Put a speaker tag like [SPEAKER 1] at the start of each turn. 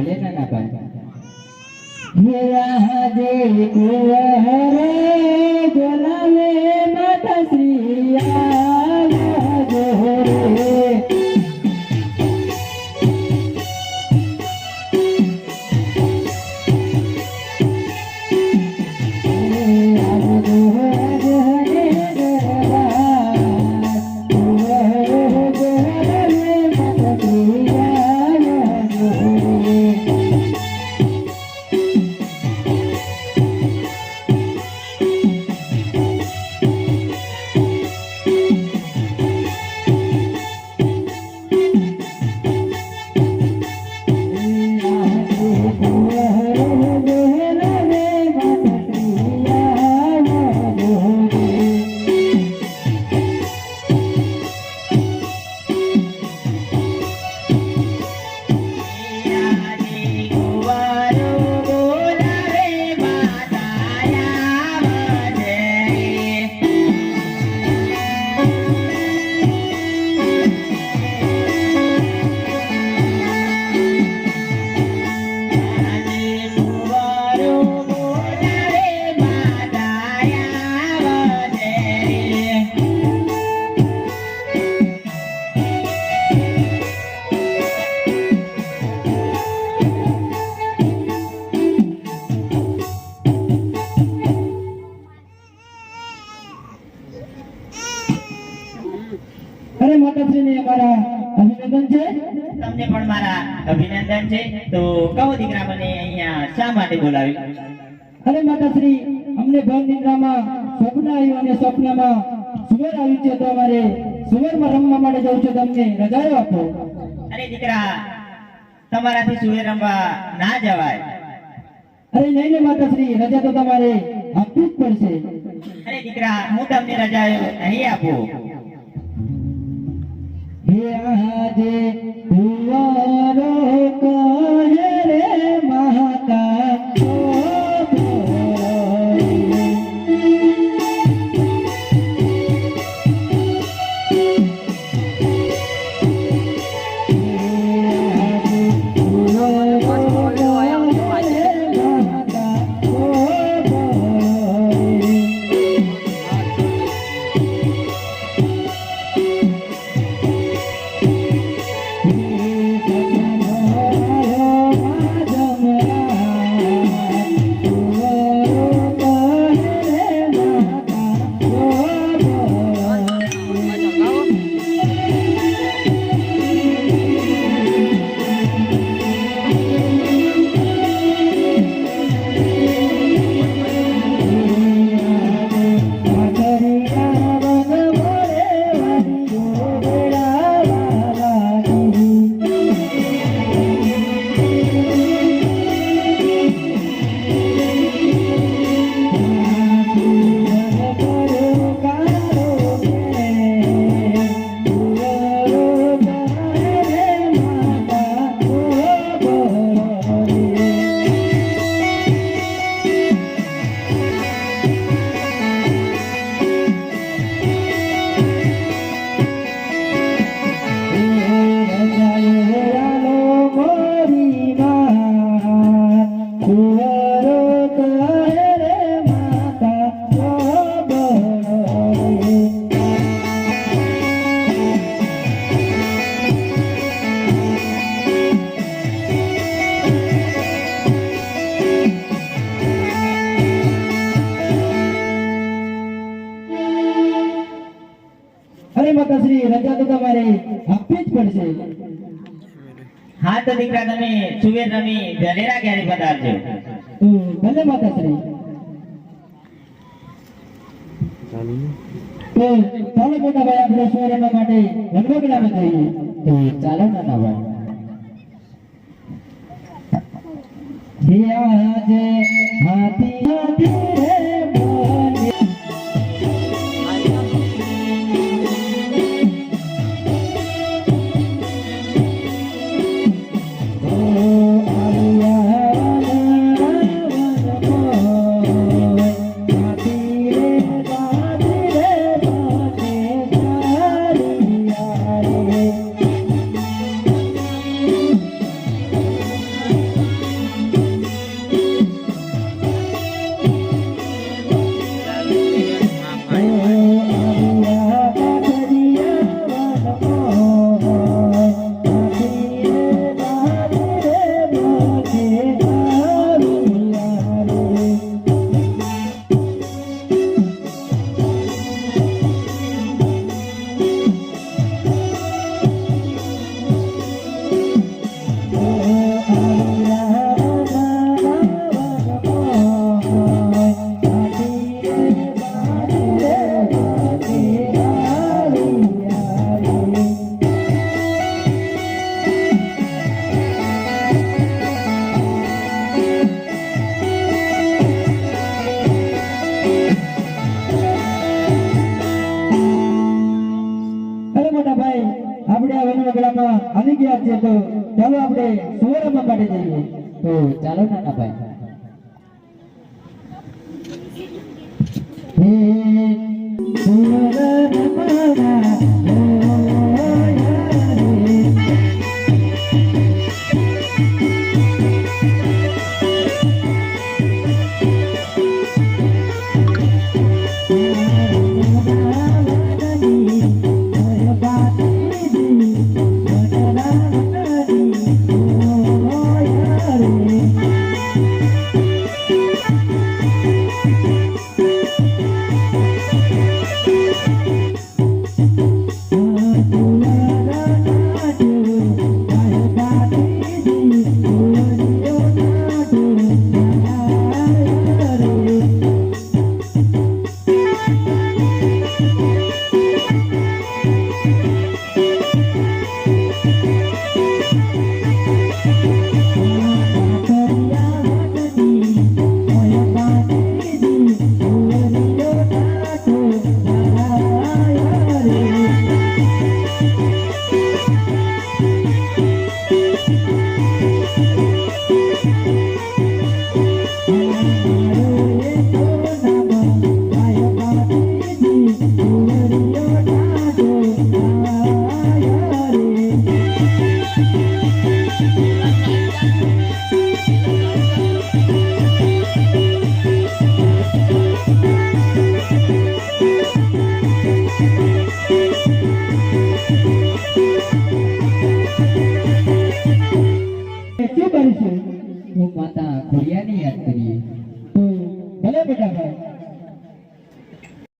[SPEAKER 1] બોલે ના ના ભાઈ
[SPEAKER 2] આજે કુંવરે રે માતાશ્રી અભિનંદન છે.
[SPEAKER 3] તો કહો દીકરા મને અહીંયા શા માટે બોલાવી
[SPEAKER 2] અરે માતાશ્રી અમને ભર નિદ્રામાં સ્વપ્ન આવ્યું અને સ્વપ્નમાં સુવર આવ્યું છે તો અમારે સુવરમાં રમવા માટે જવું છે તમને રજાઓ આપો.
[SPEAKER 3] અરે દીકરા તમારાથી સુવેર રમવા ના જવાય.
[SPEAKER 2] અરે નહીં ને માતાશ્રી રજા તો તમારે આપવી જ પડશે.
[SPEAKER 3] અરે દીકરા હું તમને રજા નહીં આપું.
[SPEAKER 2] હે આજે માતાશ્રી રજા તો તમારે આપવી જ પડશે.
[SPEAKER 3] હા તો દીકરા, તમે સુવેર રમી જલેરા ક્યારે પધારજો.
[SPEAKER 2] ભલે માતાશ્રી તો ચાલો મોટા ભાઈ, આપણે સુવર્ણ માટે રંગોગડામાં જઈએ.
[SPEAKER 1] તો ચાલો નાના ભાઈ.
[SPEAKER 2] આજે હાથી હાથી આપણે સુવર્ણમાં કાઢી દઈએ
[SPEAKER 1] તો ચાલો નાના
[SPEAKER 2] ભાઈ.